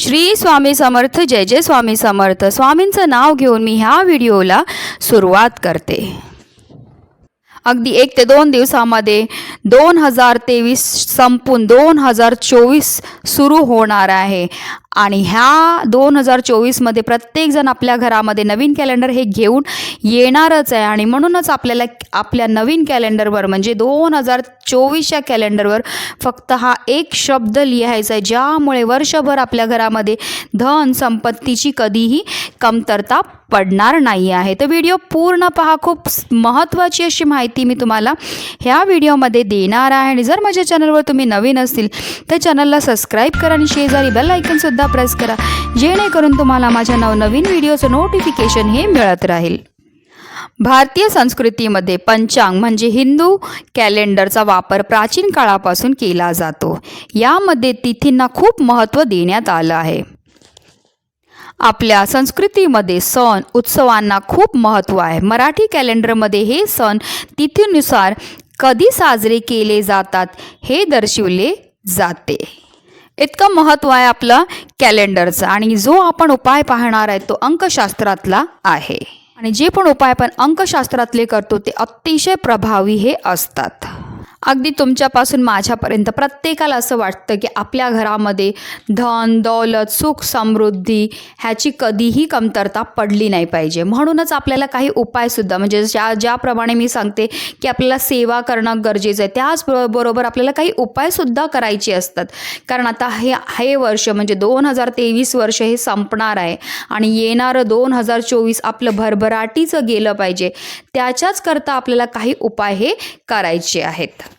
श्री स्वामी समर्थ जय जय स्वामी समर्थ. स्वामींचं नाव घेऊन मी ह्या व्हिडिओला सुरुवात करते. अगदी एक ते दोन दिवसामध्ये दोन हजार तेवीस संपून दोन हजार चोवीस सुरू होणार आहे. आणि ह्या दोन हजार चोवीसमध्ये प्रत्येकजण आपल्या घरामध्ये नवीन कॅलेंडर हे घेऊन येणारच आहे. आणि म्हणूनच आपल्याला आपल्या नवीन कॅलेंडरवर म्हणजे दोन हजार चोवीसच्या कॅलेंडरवर फक्त हा एक शब्द लिहायचा आहे ज्यामुळे वर्षभर आपल्या घरामध्ये धन संपत्तीची कधीही कमतरता पडणार नाही आहे. तर व्हिडिओ पूर्ण पहा. खूप महत्त्वाची अशी माहिती मी तुम्हाला ह्या व्हिडिओमध्ये देणार आहे. आणि जर माझ्या चॅनलवर तुम्ही नवीन असतील तर चॅनलला सबस्क्राईब करा आणि शेजारी बेल आयकनसुद्धा प्रेस करा. जेणेकरून तुम्हाला माझ्या नवनवीन व्हिडिओचं नोटिफिकेशन हे मिळत राहील. भारतीय संस्कृतीमध्ये पंचांग म्हणजे हिंदू कॅलेंडरचा वापर प्राचीन काळापासून केला जातो. यामध्ये तिथींना खूप महत्त्व देण्यात आलं आहे. आपल्या संस्कृतीमध्ये सण उत्सवांना खूप महत्त्व आहे. मराठी कॅलेंडरमध्ये हे सण तिथीनुसार कधी साजरे केले जातात हे दर्शवले जाते. इतकं महत्त्व आहे आपलं कॅलेंडरचं. आणि जो आपण उपाय पाहणार आहे तो अंकशास्त्रातला आहे. आणि जे पण उपाय आपण अंकशास्त्रातले करतो ते अतिशय प्रभावी हे असतात. अगदी तुमच्यापासून माझ्यापर्यंत प्रत्येकाला असं वाटतं की आपल्या घरामध्ये धन दौलत सुख समृद्धी ह्याची कधीही कमतरता पडली नाही पाहिजे. म्हणूनच आपल्याला काही उपायसुद्धा म्हणजे ज्या ज्याप्रमाणे मी सांगते की आपल्याला सेवा करणं गरजेचं आहे त्याचबरोबर बरोबर आपल्याला काही उपायसुद्धा करायचे असतात. कारण आता हे हे वर्ष म्हणजे दोन हजार तेवीस वर्ष हे संपणार आहे आणि येणारं दोन हजार चोवीस आपलं भरभराटीचं गेलं पाहिजे त्याच्याच करता आपल्याला काही उपाय हे करायचे आहेत.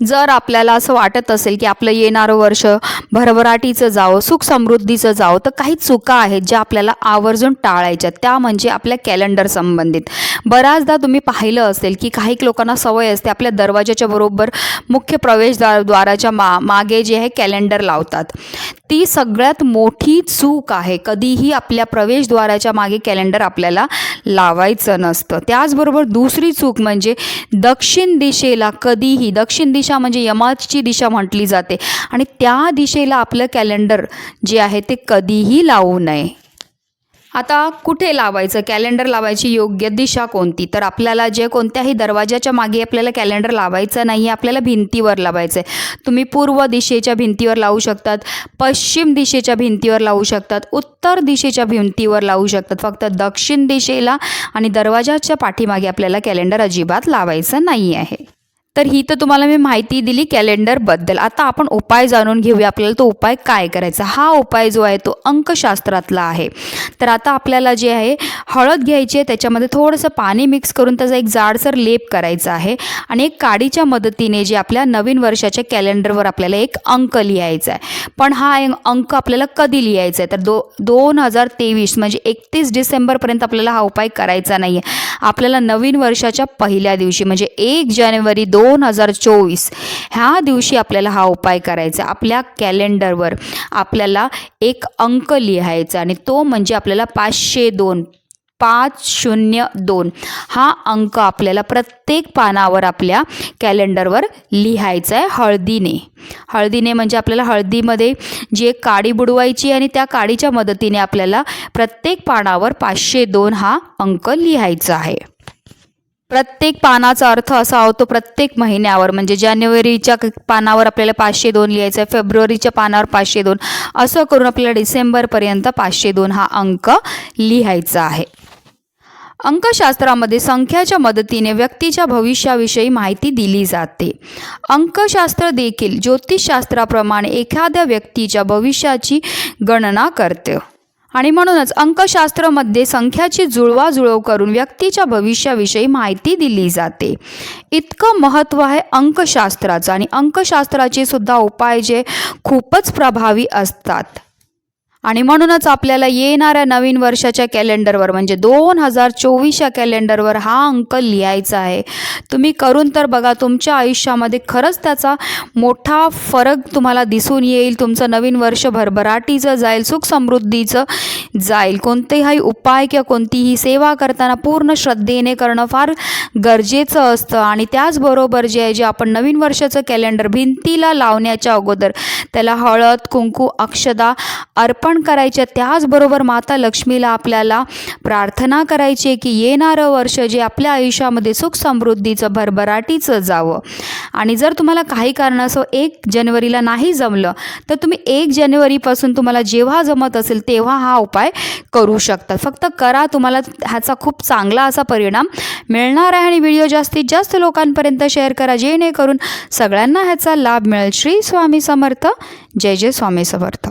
जर आपल्याला असं वाटत असेल की आपलं येणारं वर्ष भरभराटीचं जावं सुख समृद्धीचं जावं तर काही चुका आहेत ज्या आपल्याला आवर्जून टाळायच्या त्या म्हणजे आपल्या कॅलेंडर संबंधित. बऱ्याचदा तुम्ही पाहिलं असेल की काही लोकांना सवय असते आपल्या दरवाजाच्या बरोबर मुख्य प्रवेशद्वाराच्या मा मागे जे आहे कॅलेंडर लावतात. ती सगळ्यात मोठी चूक आहे. कधीही आपल्या प्रवेशद्वाराच्या मागे कॅलेंडर आपल्याला लावायचं नसतं. त्याचबरोबर दुसरी चूक म्हणजे दक्षिण दिशेला कधीही दक्षिण दिशे म्हणजे यमाची दिशा म्हटली जाते. आणि त्या दिशेला आपलं कॅलेंडर जे आहे ते कधीही लावू नये. आता कुठे लावायचं? कॅलेंडर लावायची योग्य दिशा कोणती? तर आपल्याला जे कोणत्याही दरवाजाच्या मागे आपल्याला कॅलेंडर लावायचं नाही आहे आपल्याला भिंतीवर लावायचं आहे तुम्ही पूर्व दिशेच्या भिंतीवर लावू शकतात पश्चिम दिशेच्या भिंतीवर लावू शकतात उत्तर दिशेच्या भिंतीवर लावू शकतात. फक्त दक्षिण दिशेला आणि दरवाजाच्या पाठीमागे आपल्याला कॅलेंडर अजिबात लावायचं नाही आहे तर ही तर तुम्हाला मी माहिती दिली कॅलेंडरबद्दल. आता आपण उपाय जाणून घेऊया आपल्याला तो उपाय काय करायचा. हा उपाय जो आहे तो अंकशास्त्रातला आहे. तर आता आपल्याला जे आहे हळद घ्यायची आहे त्याच्यामध्ये थोडंसं पाणी मिक्स करून त्याचा एक जाडसर लेप करायचा आहे आणि एक काडीच्या मदतीने जे आपल्या नवीन वर्षाच्या कॅलेंडरवर आपल्याला एक अंक लिहायचा आहे. पण हा अंक आपल्याला कधी लिहायचा आहे? तर दो दोन हजार तेवीस म्हणजे एकतीस डिसेंबरपर्यंत आपल्याला हा उपाय करायचा नाही आहे आपल्याला नवीन वर्षाच्या पहिल्या दिवशी म्हणजे एक जानेवारी दोन दोन हजार चोवीस. ह्या दिवशी आपल्याला हा उपाय करायचा. आहे. आपल्या कॅलेंडरवर आपल्याला एक अंक लिहायचा आणि तो म्हणजे आपल्याला पाचशे दोन पाच शून्य दोन हा अंक आपल्याला प्रत्येक पानावर आपल्या कॅलेंडरवर लिहायचा आहे हळदीने. हळदीने म्हणजे आपल्याला हळदीमध्ये जी एक काडी बुडवायची आणि त्या काडीच्या मदतीने आपल्याला प्रत्येक पानावर पाचशे दोन हा अंक लिहायचा आहे. प्रत्येक पानाचा अर्थ असा होतो प्रत्येक महिन्यावर. म्हणजे जानेवारीच्या क- पानावर आपल्याला पाचशे दोन लिहायचं आहे फेब्रुवारीच्या पानावर पाचशे दोन. असं करून आपल्याला डिसेंबरपर्यंत पाचशे दोन हा अंक लिहायचा आहे. अंकशास्त्रामध्ये संख्याच्या मदतीने व्यक्तीच्या भविष्याविषयी माहिती दिली जाते. अंकशास्त्र देखील ज्योतिषशास्त्राप्रमाणे एखाद्या व्यक्तीच्या भविष्याची गणना करते. आणि म्हणूनच अंकशास्त्रामध्ये संख्याची जुळवाजुळव करून व्यक्तीच्या भविष्याविषयी माहिती दिली जाते. इतकं महत्त्व आहे अंकशास्त्राचं आणि अंकशास्त्राचे सुद्धा उपाय जे खूपच प्रभावी असतात. आणि म्हणूनच आपल्याला येणाऱ्या नवीन वर्षाच्या कॅलेंडरवर म्हणजे दोन हजार चोवीसच्या कॅलेंडरवर हा अंक लिहायचा आहे. तुम्ही करून तर बघा तुमच्या आयुष्यामध्ये खरंच त्याचा मोठा फरक तुम्हाला दिसून येईल. तुमचं नवीन वर्ष भरभराटीचं जाईल सुख समृद्धीचं. जाईल. कोणतेही उपाय किंवा कोणतीही सेवा करताना पूर्ण श्रद्धेने करणं फार गरजेचं असतं. आणि त्याचबरोबर जे आहे जे आपण नवीन वर्षाचं कॅलेंडर भिंतीला लावण्याच्या अगोदर त्याला हळद कुंकू अक्षदा अर्पण करायच्या त्याचबरोबर माता लक्ष्मीला आपल्याला प्रार्थना करायची आहे की येणारं वर्ष जे आपल्या आयुष्यामध्ये सुख समृद्धीचं भरभराटीचं जावं. आणि जर तुम्हाला काही कारणास्तव एक जानेवारीला नाही जमलं तर तुम्ही एक जानेवारीपासून तुम्हाला जेव्हा जमत असेल तेव्हा हा उपाय करू शकतात. फक्त करा तुम्हाला ह्याचा खूप चांगला असा परिणाम मिळणार आहे आणि व्हिडिओ जास्तीत जास्त लोकांपर्यंत शेअर करा जेणेकरून सगळ्यांना ह्याचा लाभ मिळेल. श्री स्वामी समर्थ. जय जय स्वामी समर्थ.